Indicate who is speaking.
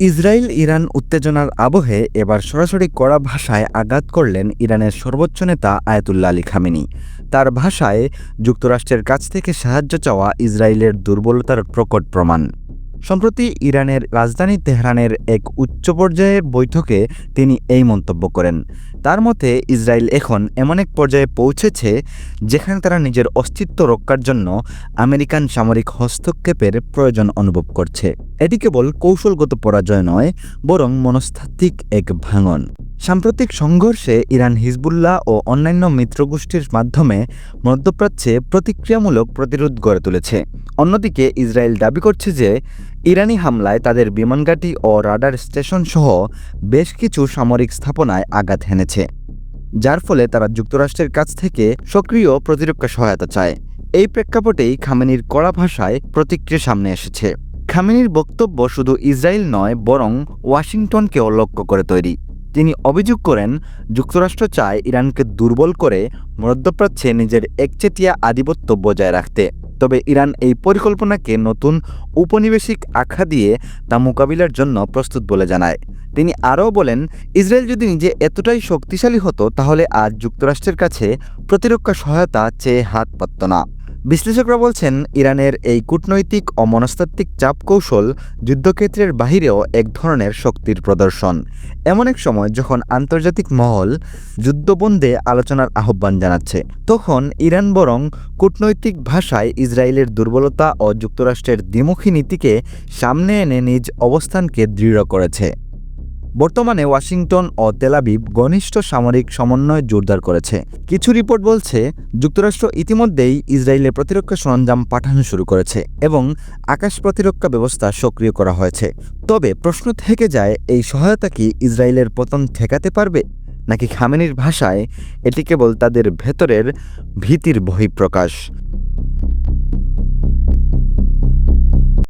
Speaker 1: Israel Iran উত্তেজনার আবহে এবার সরাসরি কড়া ভাষায় আঘাত করলেন ইরানের সর্বোচ্চ নেতা আয়াতুল্লা আলী খামেনি। তার ভাষায় যুক্তরাষ্ট্রের কাছ থেকে সাহায্য চাওয়া ইসরায়েলের দুর্বলতার প্রকট প্রমাণ। সম্প্রতি ইরানের রাজধানী তেহরানের এক উচ্চ পর্যায়ের বৈঠকে তিনি এই মন্তব্য করেন। তার মতে, ইসরায়েল এখন এমন এক পর্যায়ে পৌঁছেছে যেখানে তারা নিজের অস্তিত্ব রক্ষার জন্য আমেরিকান সামরিক হস্তক্ষেপের প্রয়োজন অনুভব করছে। এটি কেবল কৌশলগত পরাজয় নয়, বরং মনস্তাত্ত্বিক এক ভাঙন। সাম্প্রতিক সংঘর্ষে ইরান হিজবুল্লাহ ও অন্যান্য মিত্রগোষ্ঠীর মাধ্যমে মধ্যপ্রাচ্যে প্রতিক্রিয়ামূলক প্রতিরোধ গড়ে তুলেছে। অন্যদিকে, ইসরায়েল দাবি করছে যে ইরানি হামলায় তাদের বিমানঘাঁটি ও রাডার স্টেশন সহ বেশ কিছু সামরিক স্থাপনায় আঘাত হেনেছে, যার ফলে তারা যুক্তরাষ্ট্রের কাছ থেকে সক্রিয় প্রতিরক্ষা সহায়তা চায়। এই প্রেক্ষাপটেই খামেনির কড়া ভাষায় প্রতিক্রিয়া সামনে এসেছে। খামেনির বক্তব্য শুধু ইসরায়েল নয়, বরং ওয়াশিংটনকেও লক্ষ্য করে তৈরি। তিনি অভিযোগ করেন, যুক্তরাষ্ট্র চায় ইরানকে দুর্বল করে মধ্যপ্রাচ্যে নিজের একচেটিয়া আধিপত্য বজায় রাখতে। তবে ইরান এই পরিকল্পনাকে নতুন উপনিবেশিক আখ্যা দিয়ে তা মোকাবিলার জন্য প্রস্তুত বলে জানায়। তিনি আরও বলেন, ইসরায়েল যদি নিজে এতটাই শক্তিশালী হতো, তাহলে আজ যুক্তরাষ্ট্রের কাছে প্রতিরক্ষা সহায়তা চেয়ে হাত পাত্ত না। বিশ্লেষকরা বলছেন, ইরানের এই কূটনৈতিক ও মনস্তাত্ত্বিক চাপ কৌশল যুদ্ধক্ষেত্রের বাহিরেও এক ধরনের শক্তির প্রদর্শন। এমন এক সময় যখন আন্তর্জাতিক মহল যুদ্ধবন্ধে আলোচনার আহ্বান জানাচ্ছে, তখন ইরান বরং কূটনৈতিক ভাষায় ইসরায়েলের দুর্বলতা ও যুক্তরাষ্ট্রের দ্বিমুখী নীতিকে সামনে এনে নিজ অবস্থানকে দৃঢ় করেছে। বর্তমানে ওয়াশিংটন ও তেলাবিব ঘনিষ্ঠ সামরিক সমন্বয় জোরদার করেছে। কিছু রিপোর্ট বলছে, যুক্তরাষ্ট্র ইতিমধ্যেই ইসরায়েলে প্রতিরক্ষা সরঞ্জাম পাঠানো শুরু করেছে এবং আকাশ প্রতিরক্ষা ব্যবস্থা সক্রিয় করা হয়েছে। তবে প্রশ্ন থেকে যায়, এই সহায়তা কি ইসরায়েলের পতন ঠেকাতে পারবে? নাকি খামেনির ভাষায়, এটি কেবল তাদের ভেতরের ভীতির বহিঃপ্রকাশ?